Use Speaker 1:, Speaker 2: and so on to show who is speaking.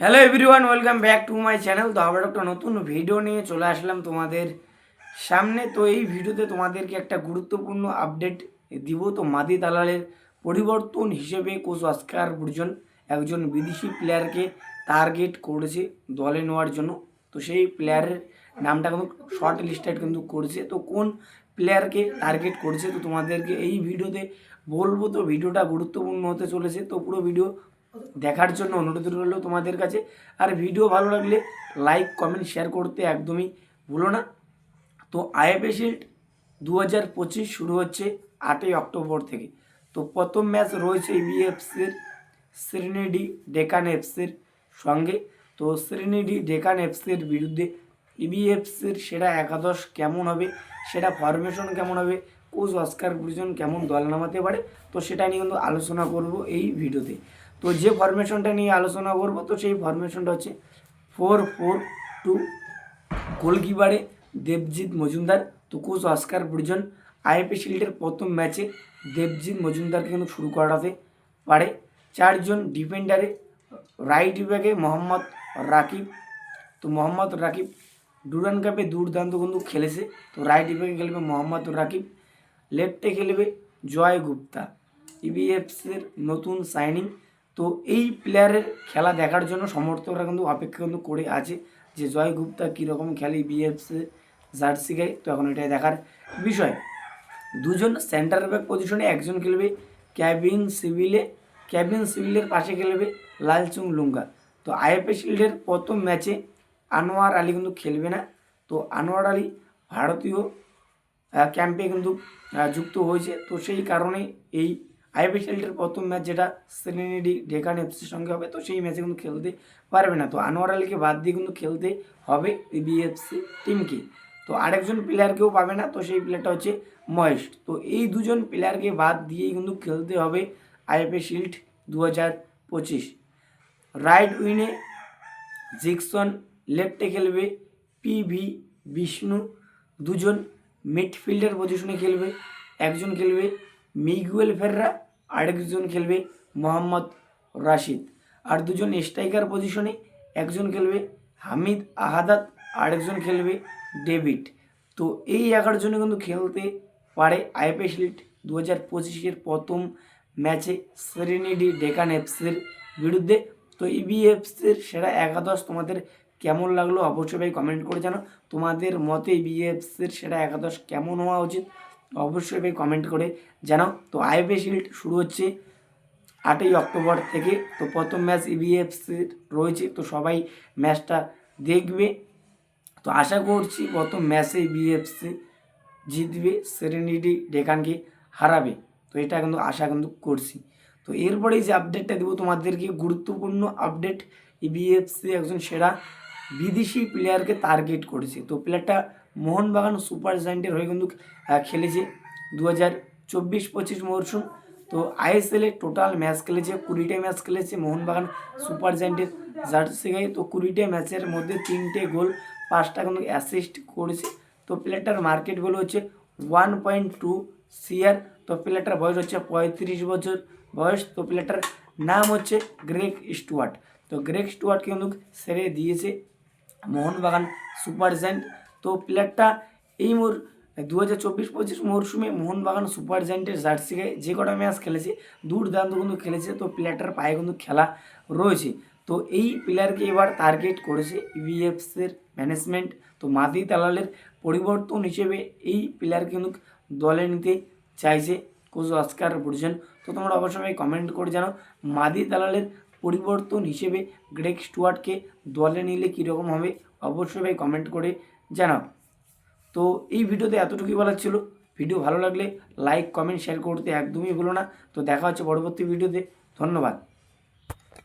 Speaker 1: Hello everyone welcome back to my channel তো আবার একটা নতুন ভিডিও নিয়ে চলে আসলাম তোমাদের সামনে। তো এই ভিডিওতে তোমাদেরকে একটা গুরুত্বপূর্ণ আপডেট দিব। তো মাদি দালালের পরিবর্তন হিসেবে কোচ অস্কার বুর্জন একজন বিদেশি প্লেয়ারকে টার্গেট করেছে দলে নেওয়ার জন্য। তো সেই প্লেয়ারের নামটা কিন্তু শর্ট লিস্টেড কিন্তু করেছে। তো কোন প্লেয়ারকে টার্গেট করেছে? তো তোমাদেরকে এই ভিডিওতে বলব। তো ভিডিওটা গুরুত্বপূর্ণ হতে চলেছে। তো পুরো ভিডিও দেখার জন্য অনুরোধ রইল তোমাদের কাছে। আর ভিডিও ভালো লাগলে লাইক কমেন্ট শেয়ার করতে একদমই ভুলো না। তো আইএফএ শিল্ড দু হাজার পঁচিশ শুরু হচ্ছে আটই অক্টোবর থেকে। তো প্রথম ম্যাচ রয়েছে ইবিএফসির শ্রীনিডি ডেকান এফসির সঙ্গে। তো শ্রীনিডি ডেকান এফসির বিরুদ্ধে ইবিএফসির সেরা একাদশ কেমন হবে সেটা ফরমেশন কেমন হবে, কোচ অস্কার গুরুজন কেমন দল নামাতে পারে, তো সেটা নিয়ে কিন্তু আলোচনা করব এই ভিডিওতে তো যে ফরমেশনটা নিয়ে আলোচনা করব, তো সেই ফরমেশনটা হচ্ছে ফোর ফোর টু গোলকিপারে দেবজিৎ মজুমদার তো কোচ অস্কার বুর্জন আইএপি শিল্ডের প্রথম ম্যাচে দেবজিৎ মজুমদারকে কিন্তু শুরু করাতে পারে। চারজন ডিফেন্ডারে রাইট ব্যাগে মোহাম্মদ রাকিব। তো মোহাম্মদ রাকিব ডুরান কাপে দুর্দান্ত কিন্তু খেলেছে। তো রাইট ব্যাগে খেলবে মোহাম্মদ রাকিব। লেফটে খেলবে জয় গুপ্তা। ইবিএফসির নতুন সাইনিং তো এই প্লেয়ারের খেলা দেখার জন্য সমর্থকরা কিন্তু অপেক্ষা কিন্তু করে আছে যে জয় গুপ্তা কীরকম খেলে ইবিএফসি জার্সি গায়ে। তো এখন এটাই দেখার বিষয়। দুজন সেন্টার ব্যাক পজিশনে একজন খেলবে ক্যাবিন সিভিলে ক্যাবিন সিভিলের পাশে খেলবে লালচুং লুঙ্গা। তো আইএফএ শিল্ডের প্রথম ম্যাচে আনোয়ার আলী কিন্তু খেলবে না। তো আনোয়ার আলী ভারতীয় ক্যাম্পে কিন্তু যুক্ত হয়েছে। তো সেই কারণে এই আইপিএলের প্রথম ম্যাচ যেটা সেরেনিডি ডেকান এফসির সঙ্গে হবে, তো সেই ম্যাচে কিন্তু খেলতে পারবে না। তো আনোয়ার আলীকে বাদ দিয়ে কিন্তু খেলতে হবে বিএফসি টিমকে তো আরেকজন প্লেয়ারকেও পাবে না, তো সেই প্লেয়ারটা হচ্ছে মহেশ। তো এই দুজন প্লেয়ারকে বাদ দিয়েই কিন্তু খেলতে হবে আইএফএ শিল্ড দু হাজার পঁচিশ। রাইট উইনে জিকসন লেফটে খেলবে পিভি বিষ্ণু। দুজন মিডফিল্ডার পজিশনে খেলবে, একজন খেলবে মিগুয়েল ফেররা। আরেকজন খেলবে মোহাম্মদ রাশিদ। আর দুজন স্ট্রাইকার পজিশনে একজন খেলবে হামিদ আহাদাত, আরেকজন খেলবে ডেভিড। তো এই এগারো জনে কিন্তু খেলতে পারে আইপিএস লিট দু হাজার পঁচিশের প্রথম ম্যাচে সেরেনিডি ডেকান এফসির বিরুদ্ধে। তো ইবিএফসির সেরা একাদশ তোমাদের কেমন লাগল? অবশ্যই ভাই কমেন্ট করে জানো তোমাদের মতে ইবিএফসির সেরা একাদশ কেমন হওয়া উচিত? অবশ্যই ভাই কমেন্ট করে জানাও। তো আইপিএস শিল্ড শুরু হচ্ছে আটই অক্টোবর থেকে। তো প্রথম ম্যাচ ইবিএফসির রয়েছে, তো সবাই ম্যাচটা দেখবে। তো আশা করছি প্রথম ম্যাচে বিএফসি জিতবে সেরেনিটি ডেকানকে হারাবে। তো এটা কিন্তু আশা কিন্তু করছি। তো এরপরে যে আপডেটটা দেবো তোমাদেরকে, গুরুত্বপূর্ণ আপডেট বিএফসি একজন সেরা বিদেশি প্লেয়ারকে টার্গেট করেছে। তো প্লেয়ারটা মোহনবাগান সুপার জায়েন্টের হয়ে কিন্তু খেলেছে দু হাজার চব্বিশ পঁচিশ মরশুম। তো আইএসএলে টোটাল ম্যাচ খেলেছে, কুড়িটা ম্যাচ খেলেছে মোহনবাগান সুপার জায়েন্টের জার্সি গায়ে। তো কুড়িটা ম্যাচের মধ্যে তিনটে গোল, পাঁচটা কিন্তু অ্যাসিস্ট করেছে। তো প্লেয়ারটার মার্কেট গোল হচ্ছে ওয়ান পয়েন্ট টু সিআর তো প্লেয়ারটার বয়স হচ্ছে পঁয়ত্রিশ বছর বয়স। তো প্লেয়ারটার নাম হচ্ছে গ্রেক স্টুয়ার্ট তো গ্রেক স্টুয়ার্ট কিন্তু সেরে দিয়েছে মোহনবাগান সুপার জায়েন্ট। তো প্লেয়ারটা এই মোর দু হাজার চব্বিশ, পঁচিশ মরশুমে মোহনবাগান সুপার জায়েন্টের জার্সি গায়ে যে কটা ম্যাচ খেলেছে, দুর্দান্ত কিন্তু খেলেছে, তো প্লেয়ারটার পায়ে কিন্তু খেলা রয়েছে। তো এই প্লেয়ারকে এবার টার্গেট করেছে ইভিএফসের ম্যানেজমেন্ট, তো মাদি দালালের পরিবর্তন হিসেবে এই প্লেয়ারকে কিন্তু দলে নিতে চাইছে কোচ অস্কার বুঝছেন তো তোমরা অবশ্যই কমেন্ট করে জানো মাদি দালালের পরিবর্তন হিসেবে গ্রেক স্টুয়ার্টকে দলে নিলে কীরকম হবে? অবশ্যই কমেন্ট করে জানাও। তো এই ভিডিওতে এতটুকুই বলার ছিল। ভিডিও ভালো লাগলে লাইক, কমেন্ট শেয়ার করতে একদমই ভুলো না। তো দেখা হচ্ছে পরবর্তী ভিডিওতে। ধন্যবাদ।